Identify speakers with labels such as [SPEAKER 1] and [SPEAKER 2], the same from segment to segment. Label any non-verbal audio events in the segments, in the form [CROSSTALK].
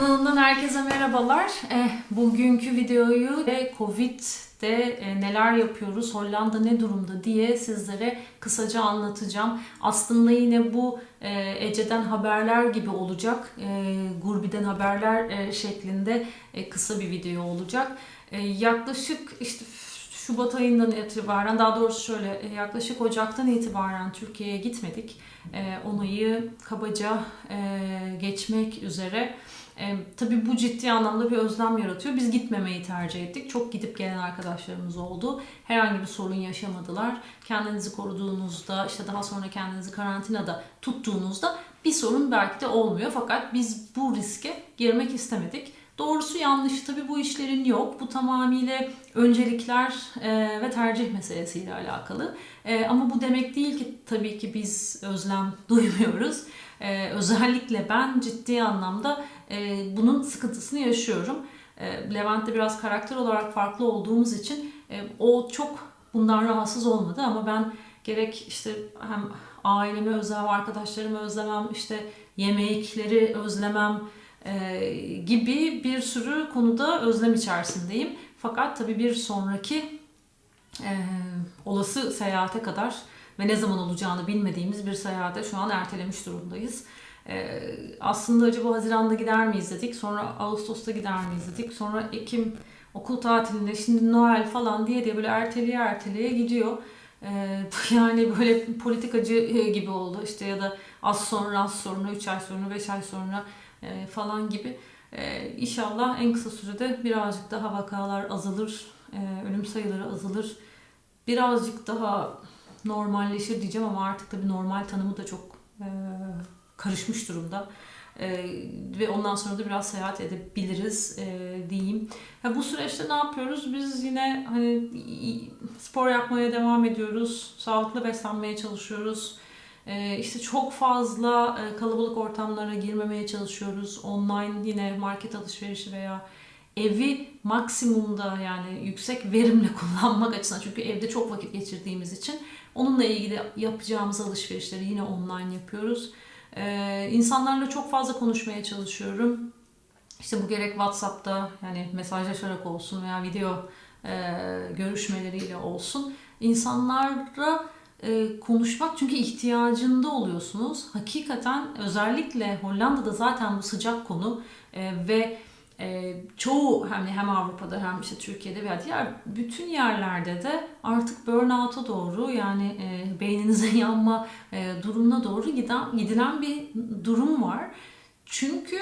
[SPEAKER 1] kanalından herkese merhabalar. Eh, bugünkü videoyu ve Covid'de eh, neler yapıyoruz, Hollanda ne durumda diye sizlere kısaca anlatacağım. Aslında yine bu eh, Ece'den haberler gibi olacak, eh, Gurbi'den haberler şeklinde kısa bir video olacak. Yaklaşık işte Şubat ayından itibaren, daha doğrusu şöyle yaklaşık Ocak'tan itibaren Türkiye'ye gitmedik. Eh, onayı kabaca eh, geçmek üzere. E, tabii bu ciddi anlamda bir özlem yaratıyor. Biz gitmemeyi tercih ettik. Çok gidip gelen arkadaşlarımız oldu. Herhangi bir sorun yaşamadılar. Kendinizi koruduğunuzda, işte daha sonra kendinizi karantinada tuttuğunuzda bir sorun belki de olmuyor. Fakat biz bu riske girmek istemedik. Doğrusu yanlış tabii bu işlerin yok. Bu tamamıyla öncelikler e, ve tercih meselesiyle alakalı. E, ama bu demek değil ki tabii ki biz özlem [LAUGHS] duymuyoruz. E, özellikle ben ciddi anlamda e, bunun sıkıntısını yaşıyorum. E, Levent'te biraz karakter olarak farklı olduğumuz için e, o çok bundan rahatsız olmadı ama ben gerek işte hem ailemi özlemem, arkadaşlarımı özlemem, işte yemekleri özlemem e, gibi bir sürü konuda özlem içerisindeyim. Fakat tabii bir sonraki e, olası seyahate kadar ve ne zaman olacağını bilmediğimiz bir seyahate şu an ertelemiş durumdayız. Ee, aslında acaba Haziran'da gider miyiz dedik. Sonra Ağustos'ta gider miyiz dedik. Sonra Ekim okul tatilinde şimdi Noel falan diye diye böyle erteleye erteleye gidiyor. Ee, [LAUGHS] yani böyle politikacı gibi oldu işte ya da az sonra az sonra 3 ay sonra 5 ay sonra e, falan gibi. Ee, inşallah en kısa sürede birazcık daha vakalar azalır, e, ölüm sayıları azalır. Birazcık daha normalleşir diyeceğim ama artık tabii normal tanımı da çok e, karışmış durumda. E, ve ondan sonra da biraz seyahat edebiliriz e, diyeyim. Ya bu süreçte ne yapıyoruz? Biz yine hani spor yapmaya devam ediyoruz. Sağlıklı beslenmeye çalışıyoruz. E, işte çok fazla e, kalabalık ortamlara girmemeye çalışıyoruz. Online yine market alışverişi veya evi maksimumda yani yüksek verimle [LAUGHS] kullanmak açısından çünkü evde çok vakit geçirdiğimiz için onunla ilgili yapacağımız alışverişleri yine online yapıyoruz. Ee, insanlarla çok fazla konuşmaya çalışıyorum. İşte bu gerek WhatsApp'ta yani mesajlaşarak olsun veya video e, görüşmeleriyle olsun. İnsanlarla e, konuşmak çünkü ihtiyacında oluyorsunuz. Hakikaten özellikle Hollanda'da zaten bu sıcak konu e, ve e, çoğu hem hem Avrupa'da hem işte Türkiye'de veya diğer bütün yerlerde de artık burnout'a doğru yani e, beyninize [LAUGHS] yanma e, durumuna doğru giden gidilen bir durum var. Çünkü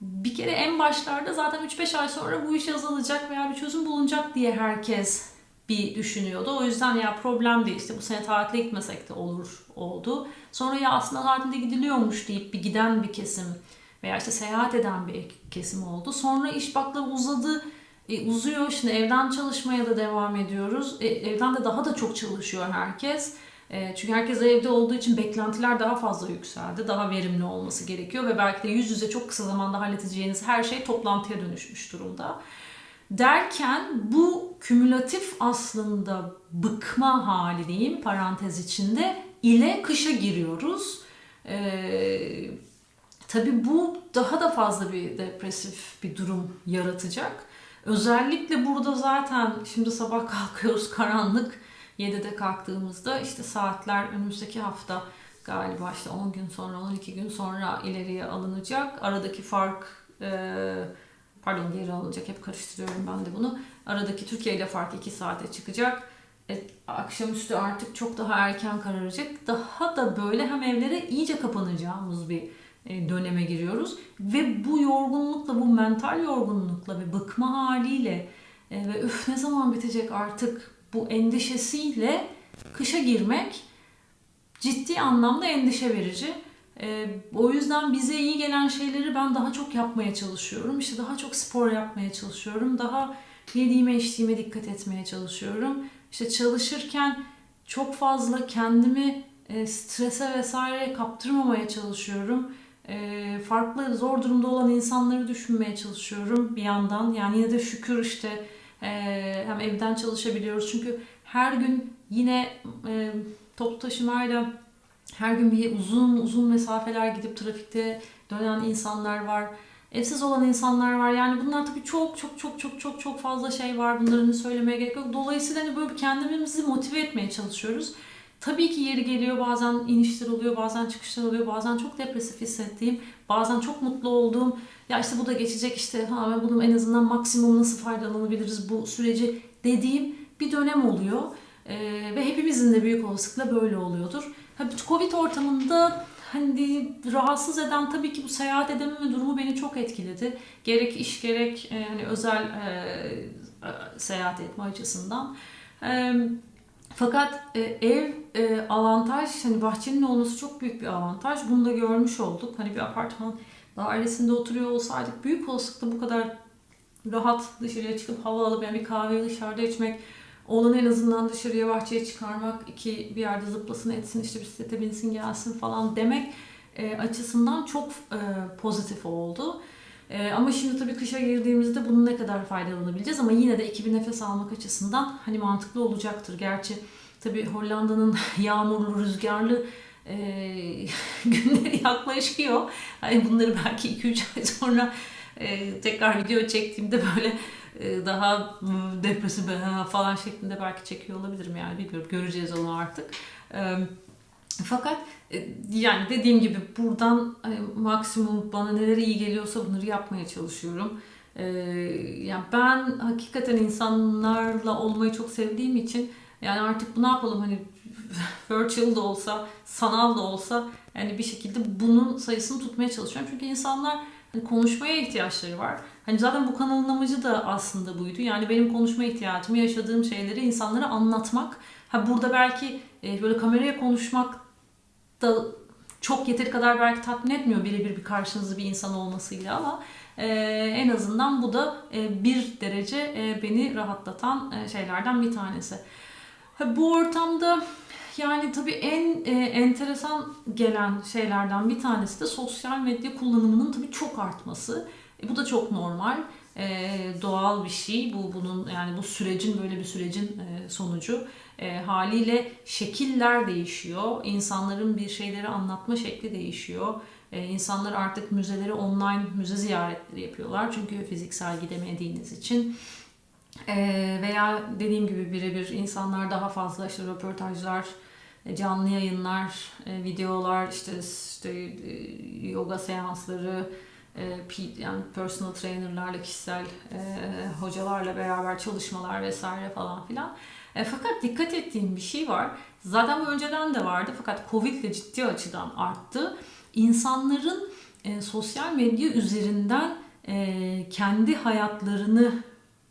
[SPEAKER 1] bir kere en başlarda zaten 3-5 ay sonra bu iş azalacak veya bir çözüm bulunacak diye herkes bir düşünüyordu. O yüzden ya problem değil işte bu sene tatile gitmesek de olur oldu. Sonra ya aslında tatilde gidiliyormuş deyip bir giden bir kesim veya işte seyahat eden bir kesim oldu. Sonra iş bakla uzadı, e, uzuyor. Şimdi evden çalışmaya da devam ediyoruz. E, evden de daha da çok çalışıyor herkes. E, çünkü herkes evde olduğu için beklentiler daha fazla yükseldi. Daha verimli olması gerekiyor ve belki de yüz yüze çok kısa zamanda halledeceğiniz her şey toplantıya dönüşmüş durumda. Derken bu kümülatif aslında bıkma hali diyeyim parantez içinde ile kışa giriyoruz. Eee Tabii bu daha da fazla bir depresif bir durum yaratacak. Özellikle burada zaten şimdi sabah kalkıyoruz karanlık 7'de kalktığımızda işte saatler önümüzdeki hafta galiba işte 10 gün sonra 12 gün sonra ileriye alınacak. Aradaki fark e, pardon geri alınacak hep karıştırıyorum ben de bunu. Aradaki Türkiye ile fark 2 saate çıkacak. E, akşamüstü artık çok daha erken kararacak. Daha da böyle hem evlere iyice kapanacağımız bir döneme giriyoruz ve bu yorgunlukla, bu mental yorgunlukla ve bıkma haliyle e, ve öf ne zaman bitecek artık bu endişesiyle kışa girmek ciddi anlamda endişe verici. E, o yüzden bize iyi gelen şeyleri ben daha çok yapmaya çalışıyorum. İşte daha çok spor yapmaya çalışıyorum. Daha yediğime içtiğime dikkat etmeye çalışıyorum. İşte çalışırken çok fazla kendimi strese vesaire kaptırmamaya çalışıyorum. Ee, farklı zor durumda olan insanları düşünmeye çalışıyorum bir yandan. Yani yine de şükür işte e, hem evden çalışabiliyoruz. Çünkü her gün yine e, toplu taşımayla her gün bir uzun uzun mesafeler gidip trafikte dönen insanlar var. Evsiz olan insanlar var. Yani bunlar tabii çok çok çok çok çok çok fazla şey var. Bunların söylemeye gerek yok. Dolayısıyla hani böyle kendimizi motive etmeye çalışıyoruz. Tabii ki yeri geliyor bazen inişler oluyor, bazen çıkışlar oluyor, bazen çok depresif hissettiğim, bazen çok mutlu olduğum, ya işte bu da geçecek işte ha ben bunun en azından maksimum nasıl faydalanabiliriz bu süreci dediğim bir dönem oluyor. Ee, ve hepimizin de büyük olasılıkla böyle oluyordur. Ha, Covid ortamında hani rahatsız eden tabii ki bu seyahat edememe durumu beni çok etkiledi. Gerek iş gerek e, hani özel e, seyahat etme açısından. E, fakat e, ev e, avantaj, hani bahçenin olması çok büyük bir avantaj. Bunu da görmüş olduk. Hani bir apartman dairesinde oturuyor olsaydık büyük olasılıkla bu kadar rahat dışarıya çıkıp hava alıp yani bir kahve dışarıda içmek, oğlanı en azından dışarıya bahçeye çıkarmak, iki bir yerde zıplasın etsin işte bisiklete binsin gelsin falan demek e, açısından çok e, pozitif oldu. E, ama şimdi tabii kışa girdiğimizde bunun ne kadar faydalanabileceğiz ama yine de ekibi nefes almak açısından hani mantıklı olacaktır. Gerçi tabii Hollanda'nın [LAUGHS] yağmurlu, rüzgarlı e, [LAUGHS] günleri yaklaşıyor. Hani bunları belki 2-3 ay sonra e, tekrar video çektiğimde böyle e, daha e, depresif falan şeklinde belki çekiyor olabilirim yani bilmiyorum göreceğiz onu artık. Fakat e, yani dediğim gibi buradan hani maksimum bana neler iyi geliyorsa bunları yapmaya çalışıyorum. E, yani ben hakikaten insanlarla olmayı çok sevdiğim için yani artık bu ne yapalım hani [LAUGHS] virtual da olsa, sanal da olsa yani bir şekilde bunun sayısını tutmaya çalışıyorum. Çünkü insanlar hani konuşmaya ihtiyaçları var. Hani zaten bu kanalın amacı da aslında buydu. Yani benim konuşma ihtiyacımı, yaşadığım şeyleri insanlara anlatmak. Ha burada belki e, böyle kameraya konuşmak da çok yeteri kadar belki tatmin etmiyor birebir bir karşınızda bir insan olmasıyla ama e, en azından bu da e, bir derece e, beni rahatlatan e, şeylerden bir tanesi. Ha, bu ortamda yani tabii en e, enteresan gelen şeylerden bir tanesi de sosyal medya kullanımının tabii çok artması. E, bu da çok normal, e, doğal bir şey. Bu bunun yani bu sürecin böyle bir sürecin e, sonucu. E, haliyle şekiller değişiyor. İnsanların bir şeyleri anlatma şekli değişiyor. E, insanlar artık müzeleri online müze ziyaretleri yapıyorlar. Çünkü fiziksel gidemediğiniz için. E, veya dediğim gibi birebir insanlar daha fazla işte röportajlar, e, canlı yayınlar, e, videolar, işte, işte e, yoga seansları, yani personal trainerlarla, kişisel hocalarla beraber çalışmalar vesaire falan filan. Fakat dikkat ettiğim bir şey var. Zaten önceden de vardı fakat Covid ile ciddi açıdan arttı. İnsanların sosyal medya üzerinden kendi hayatlarını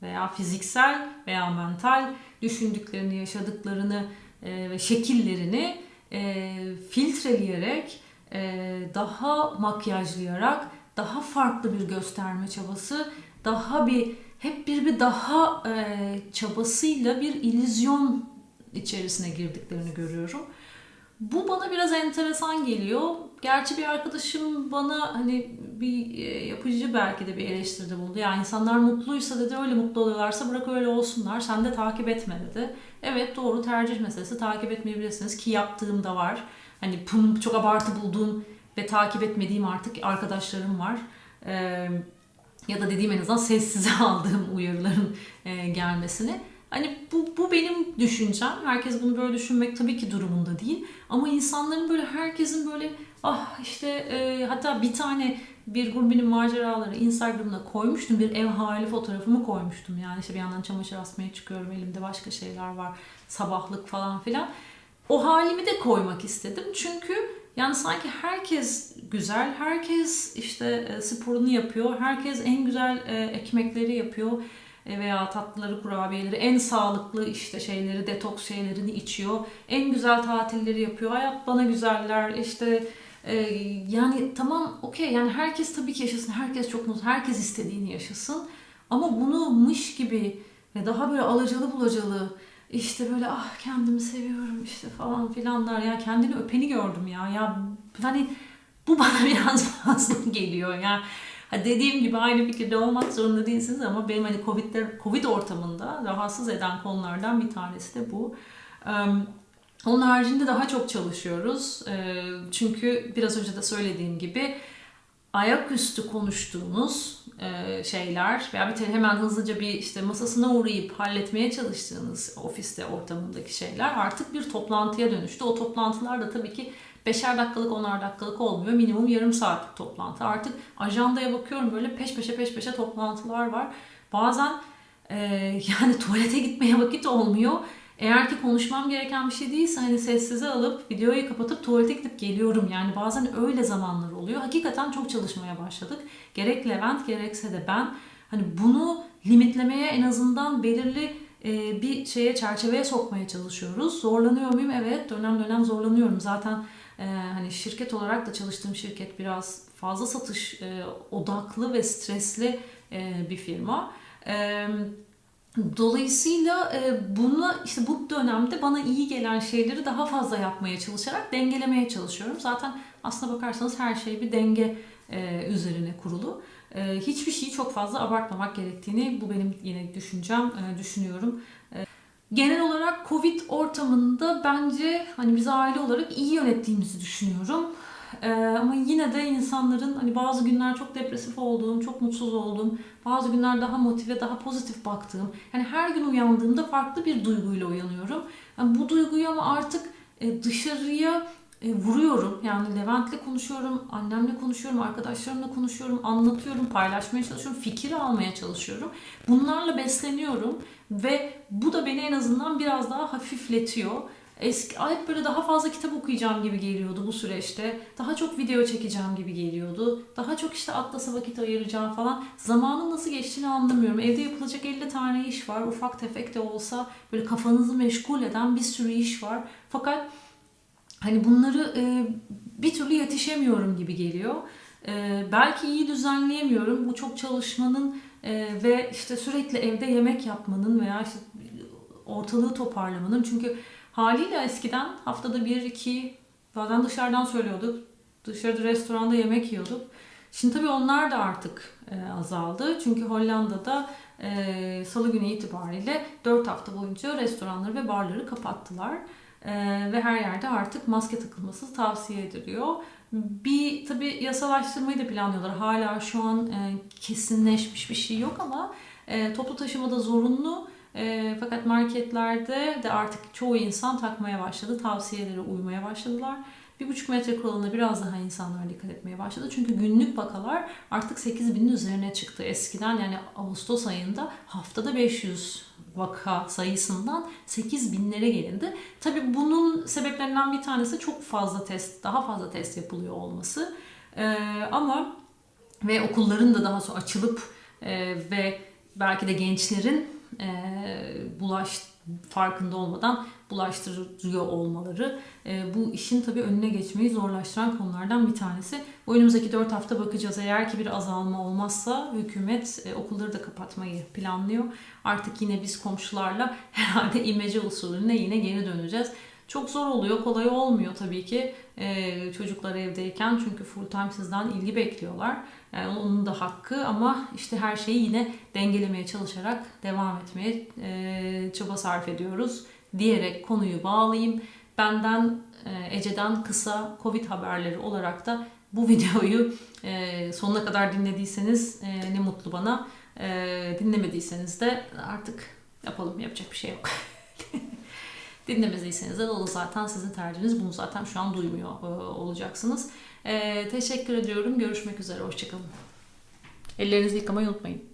[SPEAKER 1] veya fiziksel veya mental düşündüklerini, yaşadıklarını e, ve şekillerini e, filtreleyerek, e, daha makyajlayarak, daha farklı bir gösterme çabası, daha bir hep bir bir daha çabasıyla bir illüzyon içerisine girdiklerini görüyorum. Bu bana biraz enteresan geliyor. Gerçi bir arkadaşım bana hani bir e, yapıcı belki de bir eleştiride bulundu. Yani insanlar mutluysa dedi öyle mutlu oluyorlarsa bırak öyle olsunlar. Sen de takip etme dedi. Evet doğru tercih meselesi takip etmeyebilirsiniz ki yaptığım da var. Hani bunu çok abartı bulduğum ve takip etmediğim artık arkadaşlarım var. Ee, ya da dediğim en azından sessize [LAUGHS] aldığım uyarıların e, gelmesini. Hani bu, bu benim düşüncem. Herkes bunu böyle düşünmek tabii ki durumunda değil. Ama insanların böyle herkesin böyle ah işte e, hatta bir tane bir gurbinin maceraları Instagram'da koymuştum. Bir ev hali fotoğrafımı koymuştum. Yani işte bir yandan çamaşır asmaya çıkıyorum. Elimde başka şeyler var. Sabahlık falan filan. O halimi de koymak istedim. Çünkü yani sanki herkes güzel, herkes işte e, sporunu yapıyor, herkes en güzel e, ekmekleri yapıyor e, veya tatlıları, kurabiyeleri, en sağlıklı işte şeyleri, detoks şeylerini içiyor. En güzel tatilleri yapıyor. Hayat bana güzeller, işte yani tamam okey yani herkes tabii ki yaşasın, herkes çok mutlu, herkes istediğini yaşasın. Ama bunu mış gibi ve daha böyle alacalı bulacalı işte böyle ah kendimi seviyorum işte falan filanlar ya kendini öpeni gördüm ya ya hani bu bana [LAUGHS] biraz fazla geliyor ya Ha dediğim gibi aynı fikirde olmak zorunda değilsiniz ama benim hani Covid'de, Covid ortamında rahatsız eden konulardan bir tanesi de bu. Onun haricinde daha çok çalışıyoruz. Çünkü biraz önce de söylediğim gibi ayaküstü konuştuğunuz e, şeyler veya bir hemen hızlıca bir işte masasına uğrayıp halletmeye çalıştığınız ofiste ortamındaki şeyler artık bir toplantıya dönüştü. O toplantılar da tabii ki beşer dakikalık, onar dakikalık olmuyor. Minimum yarım saatlik toplantı. Artık ajandaya bakıyorum böyle peş peşe peş peşe toplantılar var. Bazen e, [LAUGHS] yani tuvalete gitmeye vakit olmuyor. Eğer ki konuşmam gereken bir şey değilse hani sessize alıp videoyu kapatıp tuvalete gidip geliyorum. Yani bazen öyle zamanlar oluyor. Hakikaten çok çalışmaya başladık. Gerek Levent gerekse de ben hani bunu limitlemeye en azından belirli e, bir şeye çerçeveye sokmaya çalışıyoruz. Zorlanıyor muyum? Evet dönem dönem zorlanıyorum. Zaten e, hani şirket olarak da çalıştığım şirket biraz fazla satış e, odaklı ve stresli bir firma. Evet Dolayısıyla e, bunu işte bu dönemde bana iyi gelen şeyleri daha fazla yapmaya çalışarak dengelemeye çalışıyorum. Zaten aslına bakarsanız her şey bir denge e, üzerine kurulu. E, hiçbir şeyi çok fazla abartmamak gerektiğini bu benim yine düşüncem, düşünüyorum. Genel olarak Covid ortamında bence hani biz aile olarak iyi yönettiğimizi düşünüyorum. Ee, ama yine de insanların hani bazı günler çok depresif olduğum, çok mutsuz olduğum, bazı günler daha motive, daha pozitif baktığım. Yani her gün uyandığımda farklı bir duyguyla uyanıyorum. Yani bu duyguyu ama artık e, dışarıya e, vuruyorum. Yani Levent'le konuşuyorum, annemle konuşuyorum, arkadaşlarımla konuşuyorum, anlatıyorum, paylaşmaya çalışıyorum, fikir almaya çalışıyorum. Bunlarla besleniyorum ve bu da beni en azından biraz daha hafifletiyor. Eski, hep böyle daha fazla kitap okuyacağım gibi geliyordu bu süreçte. Daha çok video çekeceğim gibi geliyordu. Daha çok işte Atlas'a vakit ayıracağım falan. Zamanın nasıl geçtiğini anlamıyorum. Evde yapılacak 50 tane iş var. Ufak tefek de olsa böyle kafanızı meşgul eden bir sürü iş var. Fakat hani bunları e, bir türlü yetişemiyorum gibi geliyor. E, belki iyi düzenleyemiyorum. Bu çok çalışmanın e, ve işte sürekli evde yemek yapmanın veya işte ortalığı toparlamanın. Çünkü Haliyle eskiden haftada bir iki bazen dışarıdan söylüyorduk. Dışarıda restoranda yemek yiyorduk. Şimdi tabii onlar da artık e, azaldı. Çünkü Hollanda'da e, salı günü itibariyle 4 hafta boyunca restoranları ve barları kapattılar. E, ve her yerde artık maske takılması tavsiye ediliyor. Bir tabii yasalaştırmayı da planlıyorlar. Hala şu an kesinleşmiş bir şey yok ama toplu taşımada zorunlu e, fakat marketlerde de artık çoğu insan takmaya başladı. Tavsiyelere uymaya başladılar. Bir buçuk metre kuralına biraz daha insanlar dikkat etmeye başladı. Çünkü günlük vakalar artık 8 binin üzerine çıktı. Eskiden yani Ağustos ayında haftada 500 vaka sayısından 8 binlere gelindi. Tabii bunun sebeplerinden bir tanesi çok fazla test, daha fazla test yapılıyor olması. Ee, ama ve okulların da daha sonra açılıp e, ve belki de gençlerin e, bulaş farkında olmadan bulaştırıyor olmaları e, bu işin tabii önüne geçmeyi zorlaştıran konulardan bir tanesi. Bu önümüzdeki 4 hafta bakacağız. Eğer ki bir azalma olmazsa hükümet e, okulları da kapatmayı planlıyor. Artık yine biz komşularla [LAUGHS] herhalde imece usulüne yine geri döneceğiz. Çok zor oluyor, kolay olmuyor tabii ki ee, çocuklar evdeyken çünkü full time sizden ilgi bekliyorlar. Yani onun da hakkı ama işte her şeyi yine dengelemeye çalışarak devam etmeye e, çaba sarf ediyoruz diyerek konuyu bağlayayım. Benden e, Ece'den kısa Covid haberleri olarak da bu [LAUGHS] videoyu e, sonuna kadar dinlediyseniz e, ne mutlu bana. E, dinlemediyseniz de artık yapalım yapacak bir şey yok. [LAUGHS] Dinlemediyseniz de o zaten sizin tercihiniz. Bunu zaten şu an duymuyor e, olacaksınız. E, teşekkür ediyorum. Görüşmek üzere. Hoşçakalın. Ellerinizi yıkamayı unutmayın.